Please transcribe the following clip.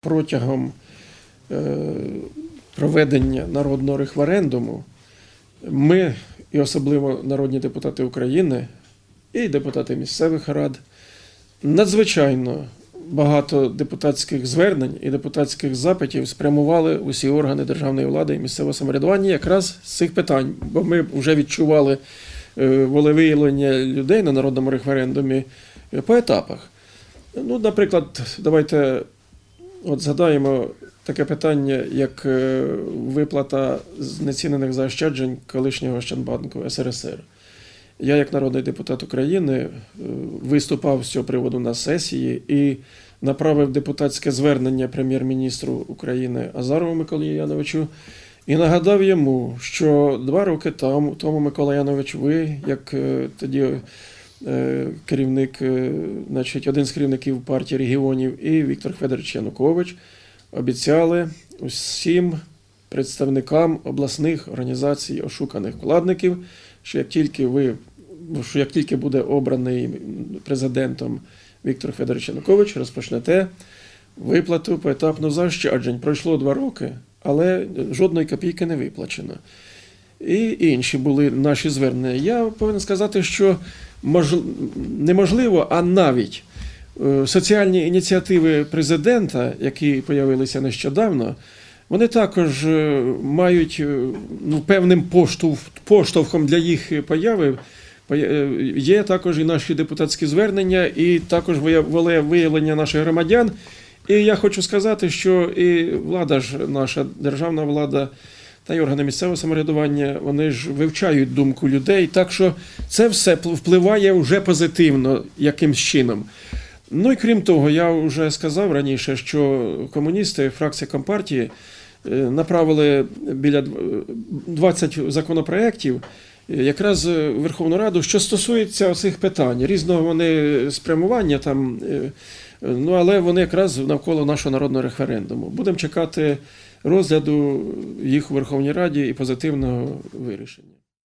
Протягом е, проведення народного референдуму ми, і особливо народні депутати України, і депутати місцевих рад, надзвичайно багато депутатських звернень і депутатських запитів спрямували усі органи державної влади і місцевого самоврядування якраз з цих питань, бо ми вже відчували е, волевиявлення людей на народному референдумі е, по етапах. Ну, наприклад, давайте от згадаємо таке питання, як е, виплата знецінених заощаджень колишнього Ощадбанку СРСР. Я, як народний депутат України, е, виступав з цього приводу на сесії і направив депутатське звернення прем'єр-міністру України Азарову Миколі Яновичу і нагадав йому, що два роки тому, тому Микола Янович, ви, як е, тоді керівник, е, значить, один з керівників партії регіонів, і Віктор Федорович Янукович обіцяли усім представникам обласних організацій ошуканих вкладників, що як тільки ви, що як тільки буде обраний президентом Віктор Федорович Янукович, розпочнете виплату поетапно заощаджень. Пройшло два роки, але жодної копійки не виплачено. І інші були наші звернення. Я повинен сказати, що мож... неможливо, а навіть е, соціальні ініціативи президента, які з'явилися нещодавно, вони також е, мають е, ну, певним поштовх, поштовхом для їх появи. Є також і наші депутатські звернення, і також вия- виявлення наших громадян. І я хочу сказати, що і влада ж наша державна влада та й органи місцевого самоврядування вони ж вивчають думку людей. Так що це все впливає вже позитивно якимсь чином. Ну і крім того, я вже сказав раніше, що комуністи, фракція Компартії е, направили біля 20 законопроєктів е, якраз в Верховну Раду, що стосується цих питань. Різного вони спрямування там. е, Ну, але вони якраз навколо нашого народного референдуму. Будемо чекати розгляду їх у Верховній Раді і позитивного вирішення.